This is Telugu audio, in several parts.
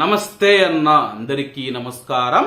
నమస్తే అన్న అందరికీ నమస్కారం.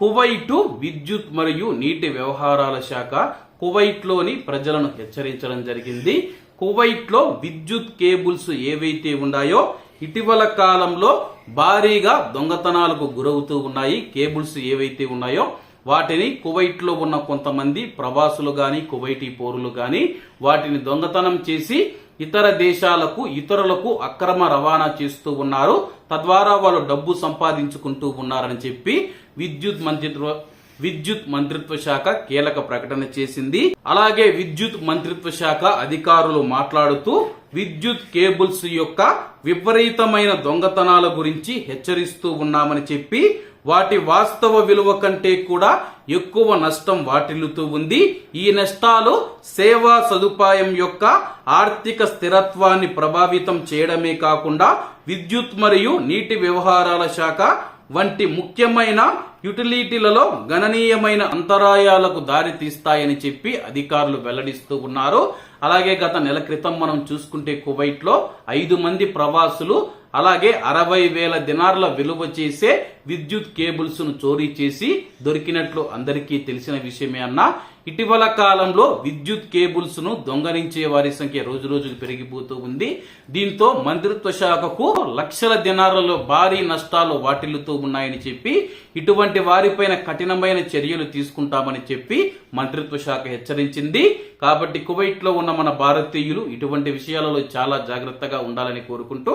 కువైటు విద్యుత్ మరియు నీటి వ్యవహారాల శాఖ కువైట్లోని ప్రజలను హెచ్చరించడం జరిగింది. కువైట్లో విద్యుత్ కేబుల్స్ ఏవైతే ఉన్నాయో ఇటీవల కాలంలో భారీగా దొంగతనాలకు గురవుతూ ఉన్నాయి. కేబుల్స్ ఏవైతే ఉన్నాయో వాటిని కువైట్లో ఉన్న కొంతమంది ప్రవాసులు గాని కువైటీ పౌరులు గాని వాటిని దొంగతనం చేసి ఇతర దేశాలకు ఇతరులకు అక్రమ రవాణా చేస్తూ ఉన్నారు. తద్వారా వాళ్ళు డబ్బు సంపాదించుకుంటూ ఉన్నారని చెప్పి విద్యుత్ మంత్రిత్వ విద్యుత్ మంత్రిత్వ శాఖ కీలక ప్రకటన చేసింది. అలాగే విద్యుత్ మంత్రిత్వ శాఖ అధికారులు మాట్లాడుతూ విద్యుత్ కేబుల్స్ యొక్క విపరీతమైన దొంగతనాల గురించి హెచ్చరిస్తూ ఉన్నామని చెప్పి వాటి వాస్తవ విలువ కంటే కూడా ఎక్కువ నష్టం వాటిల్లుతూ ఉంది. ఈ నష్టాలు సేవా సదుపాయం యొక్క ఆర్థిక స్థిరత్వాన్ని ప్రభావితం చేయడమే కాకుండా విద్యుత్ మరియు నీటి వ్యవహారాల శాఖ వంటి ముఖ్యమైన యుటిలిటీలలో గణనీయమైన అంతరాయాలకు దారితీస్తాయని చెప్పి అధికారులు వెల్లడిస్తూ ఉన్నారు. అలాగే గత నెల క్రితం మనం చూసుకుంటే కువైట్లో ఐదు మంది ప్రవాసులు అలాగే అరవై వేల దినార్ల విలువ చేసే విద్యుత్ కేబుల్స్ను చోరీ చేసి దొరికినట్లు అందరికీ తెలిసిన విషయమే అన్న ఇటీవల కాలంలో విద్యుత్ కేబుల్స్ను దొంగలించే వారి సంఖ్య రోజు రోజుకు పెరిగిపోతూ ఉంది. దీంతో మంత్రిత్వ శాఖకు లక్షల దినాలలో భారీ నష్టాలు వాటిల్లుతూ ఉన్నాయని చెప్పి ఇటువంటి వారిపైన కఠినమైన చర్యలు తీసుకుంటామని చెప్పి మంత్రిత్వ శాఖ హెచ్చరించింది. కాబట్టి కువైట్లో ఉన్న మన భారతీయులు ఇటువంటి విషయాలలో చాలా జాగ్రత్తగా ఉండాలని కోరుకుంటూ